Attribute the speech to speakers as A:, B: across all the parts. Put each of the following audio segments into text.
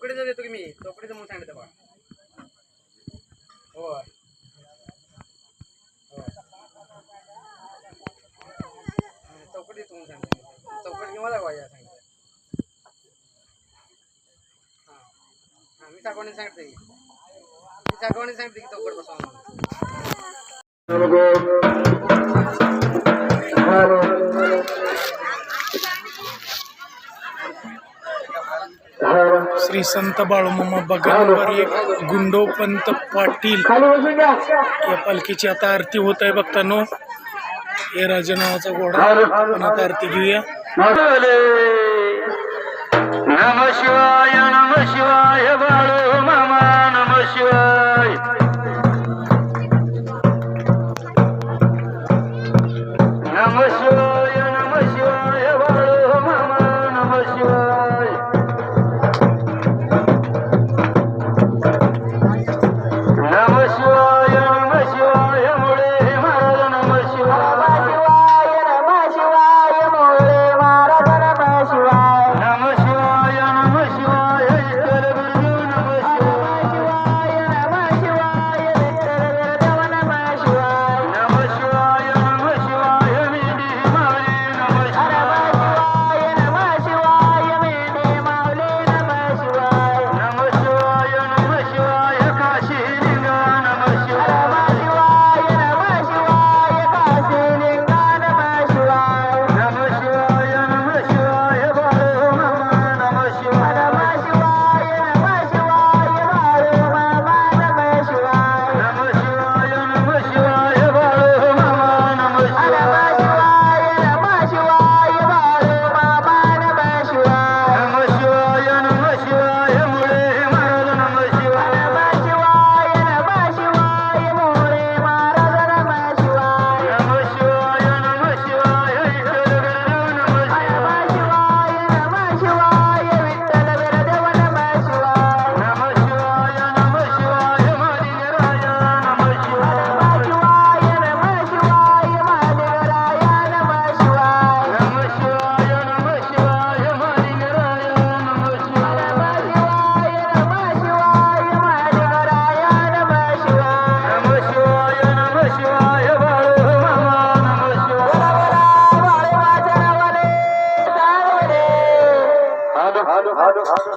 A: चौकडीचं देतो की मी? चौकडीचं म्हणून सांगितलं बघा. हो चौकडी देतो म्हणून सांगितलं चौकडी किंवा दाखवायची आहे सांगितलं. हां. हां मी सागवानी सांगते मी सागवानी सांगते की चौकड बसवा म्हणून.
B: श्री संत बाळूमामा बगांवर एक गुंडोपंत पाटील. या पालखीची आता आरती होत आहे बघतानो. हे राजा नावाचा घोडा. आपण आता आरती घेऊया.
C: नम शिवाय हालो हालो हालो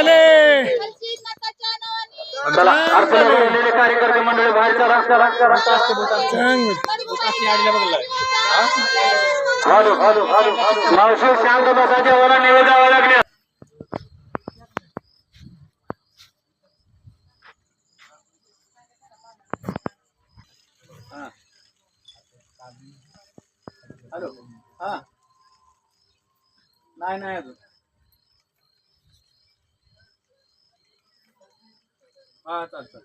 B: भले
C: चला कार्यकर्ते मंडळी बाहेर चला मावशी शांत बसा
A: हॅलो. हा. नाही नाही अजून. हा चालतं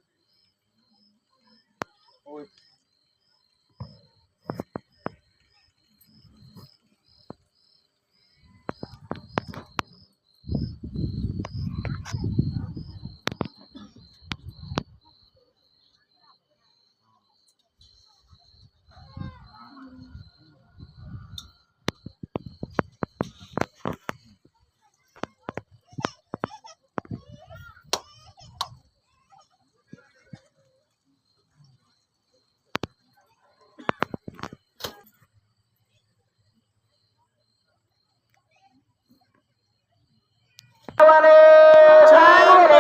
A: 完嘞，唱完嘞。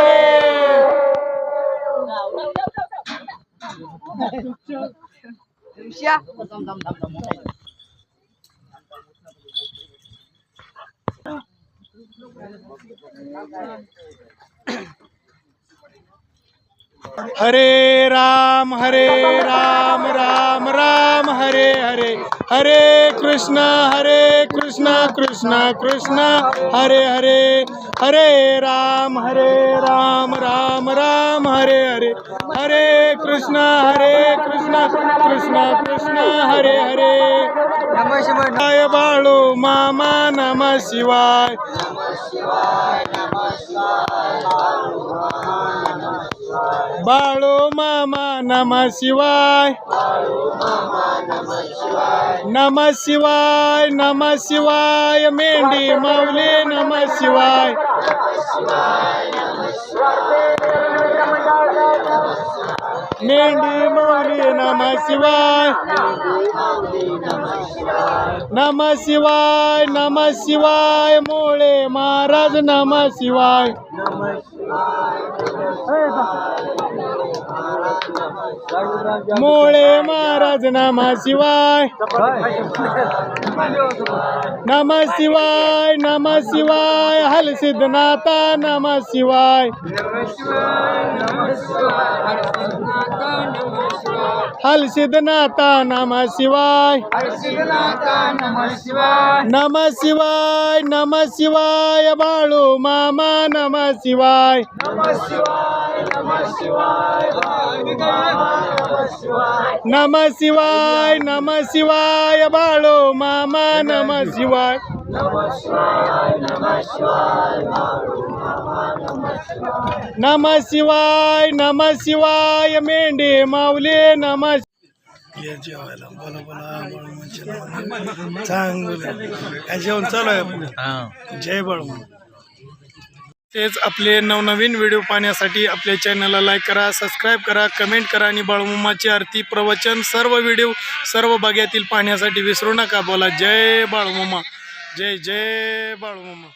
B: हरे राम हरे राम राम राम हरे हरे। हरे कृष्ण हरे कृष्ण कृष्ण कृष्ण। हरे हरे हरे राम हरे राम राम राम हरे हरे। हरे कृष्ण हरे कृष्ण कृष्ण कृष्ण हरे हरे। शिवाय बाळू मामा नम शिवाय। बाळू मामा नम शिवाय नम शिवाय नम शिवाय मेंढी माऊली नम शिवाय मेंढी माऊली नम शिवाय नम शिवाय नम शिवाय मोळे महाराज नम शिवाय मोळे महाराज नामा शिवाय नामा शिवाय नामा शिवाय हल सिद्धनाथा नामा शिवाय हल सिद्धनाथा नामा शिवाय नामा शिवाय नामा शिवाय बाळू मामा नमः शिवाय नम शिवाय नम शिवाय बाळू मामा नम शिवाय नम शिवाय नम शिवाय मेंढे माऊली नम जेवायला बोला बोला चांगलं. काय जेवण चालू आहे? जय बाळू. तेच आपले नवनवीन व्हिडिओ पाहण्यासाठी आपल्या चॅनलला लाईक करा सबस्क्राईब करा कमेंट करा आणि बाळमुमाची आरती प्रवचन सर्व व्हिडिओ सर्व भाग्यातील पाहण्यासाठी विसरू नका. बोला जय बाळमुमा. जय जय बाळमुमा.